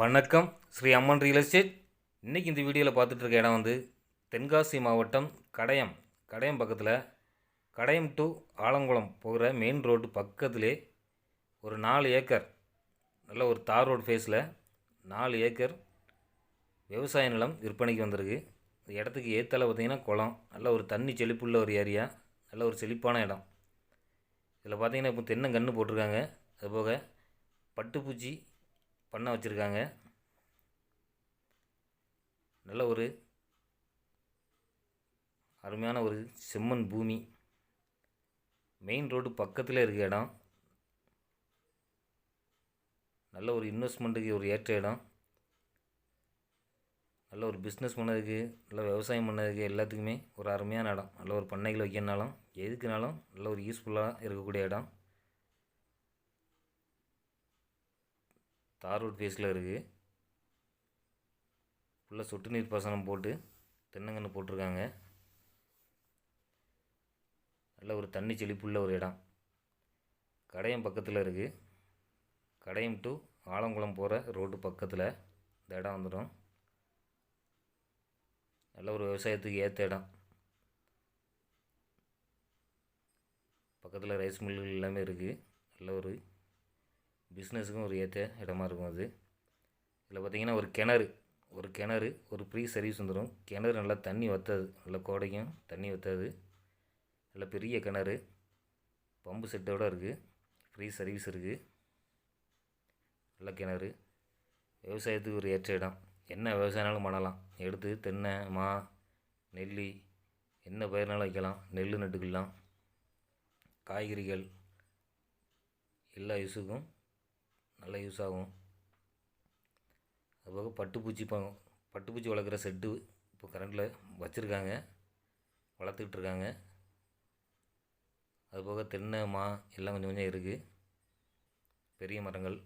வணக்கம். ஸ்ரீ அம்மன் real estate இன்றைக்கி இந்த வீடியோவில் பார்த்துட்ருக்க இடம் வந்து தென்காசி மாவட்டம் கடையம். கடையம் பக்கத்தில் கடையம் டு ஆலங்குளம் போகிற மெயின் ரோடு பக்கத்திலே ஒரு நாலு ஏக்கர் நல்ல ஒரு தார் ரோடு ஃபேஸில் நாலு ஏக்கர் விவசாய நிலம் விற்பனைக்கு வந்திருக்கு. இந்த இடத்துக்கு ஏற்றால பார்த்திங்கன்னா குளம் நல்ல ஒரு தண்ணி செழிப்புள்ள ஒரு ஏரியா நல்ல ஒரு செழிப்பான இடம். இதில் பார்த்திங்கன்னா இப்போ தென்னங்கன்று போட்டிருக்காங்க. அதுபோக பட்டுப்பூச்சி பண்ணை வச்சுருக்காங்க. நல்ல ஒரு அருமையான ஒரு செம்மண் பூமி. மெயின் ரோடு பக்கத்தில் இருக்க இடம். நல்ல ஒரு இன்வெஸ்ட்மெண்ட்டுக்கு ஒரு ஏற்ற இடம். நல்ல ஒரு பிஸ்னஸ் பண்ணதுக்கு நல்ல விவசாயம் பண்ணதுக்கு எல்லாத்துக்குமே ஒரு அருமையான இடம். நல்ல ஒரு பண்ணைகள் வைக்கணுனாலும் எதுக்குனாலும் நல்ல ஒரு யூஸ்ஃபுல்லாக இருக்கக்கூடிய இடம். தார் ரோட் ஃபேஸில் இருக்குது ஃபுல்லாக சொட்டு நீர் பாசனம் போட்டு தென்னங்கன்று போட்டிருக்காங்க. நல்ல ஒரு தண்ணி செழிப்புள்ள ஒரு இடம். கடையம் பக்கத்தில் இருக்குது கடையம் டு ஆலங்குளம் போகிற ரோடு பக்கத்தில் இந்த இடம் வந்துடும். நல்ல ஒரு விவசாயத்துக்கு ஏற்ற இடம். பக்கத்தில் ரைஸ் மில் எல்லாமே இருக்குது நல்ல ஒரு பிஸ்னஸுக்கும் ஒரு ஏற்ற இடமா இருக்கும் அது. இதில் பார்த்தீங்கன்னா ஒரு கிணறு. ஒரு கிணறு ஒரு ஃப்ரீ சர்வீஸ் வந்துடும் கிணறு நல்லா தண்ணி வற்றாது நல்ல கோடைக்கும் தண்ணி வற்றாது நல்ல பெரிய கிணறு. பம்பு செட்டோட இருக்குது ஃப்ரீ சர்வீஸ் இருக்குது நல்ல கிணறு. விவசாயத்துக்கு ஒரு ஏற்ற இடம். என்ன விவசாயனாலும் பண்ணலாம். எடுத்து தென்னை மா நெல்லி என்ன பயிர்னாலும் வைக்கலாம். நெல் நட்டுக்கலாம். காய்கறிகள் எல்லா யூஸுக்கும் நல்லா யூஸ் ஆகும். அதுபோக பட்டுப்பூச்சி ப பட்டுப்பூச்சி வளர்க்குற செட்டு இப்போ கரண்டில் வச்சுருக்காங்க. வளர்த்துக்கிட்டு இருக்காங்க. அதுபோக தென்னை மா எல்லாம் கொஞ்சம் கொஞ்சம் இருக்குது பெரிய மரங்கள்.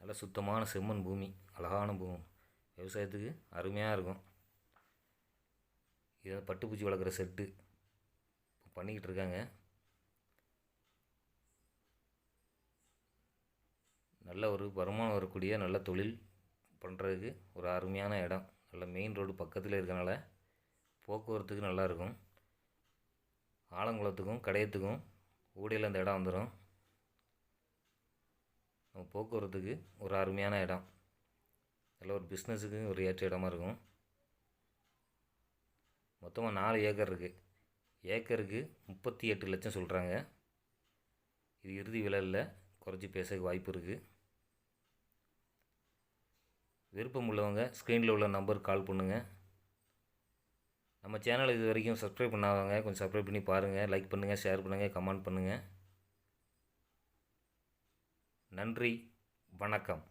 நல்ல சுத்தமான செம்மண் பூமி அழகான பூமி விவசாயத்துக்கு அருமையாக இருக்கும். இதை பட்டுப்பூச்சி வளர்க்குற செட்டு இப்போ பண்ணிக்கிட்டு இருக்காங்க. நல்ல ஒரு வருமானம் வரக்கூடிய நல்ல தொழில் பண்ணுறதுக்கு ஒரு அருமையான இடம். நல்ல மெயின் ரோடு பக்கத்தில் இருக்கனால போக்குவரத்துக்கு நல்லாயிருக்கும் ஆலங்குளத்துக்கும் கடையத்துக்கும் ஊடையில் அந்த இடம் வந்துடும் நம்ம போக்குவரத்துக்கு ஒரு அருமையான இடம். நல்ல ஒரு பிஸ்னஸுக்கு ஒரு ஏற்ற இடமா இருக்கும். மொத்தமாக நாலு ஏக்கர் இருக்குது ஏக்கருக்கு முப்பத்தி எட்டு லட்சம் சொல்கிறாங்க இது இறுதி விலை இல்லை குறைச்சி பேச வாய்ப்பு இருக்குது விருப்பம் உள்ளவங்க ஸ்க்ரீனில் உள்ள நம்பருக்கு கால் பண்ணுங்கள் நம்ம சேனலை இது வரைக்கும் சப்ஸ்கிரைப் பண்ணாதவங்க கொஞ்சம் சப்ஸ்கிரைப் பண்ணி பாருங்கள் லைக் பண்ணுங்கள் ஷேர் பண்ணுங்கள் கமெண்ட் பண்ணுங்கள் நன்றி வணக்கம்.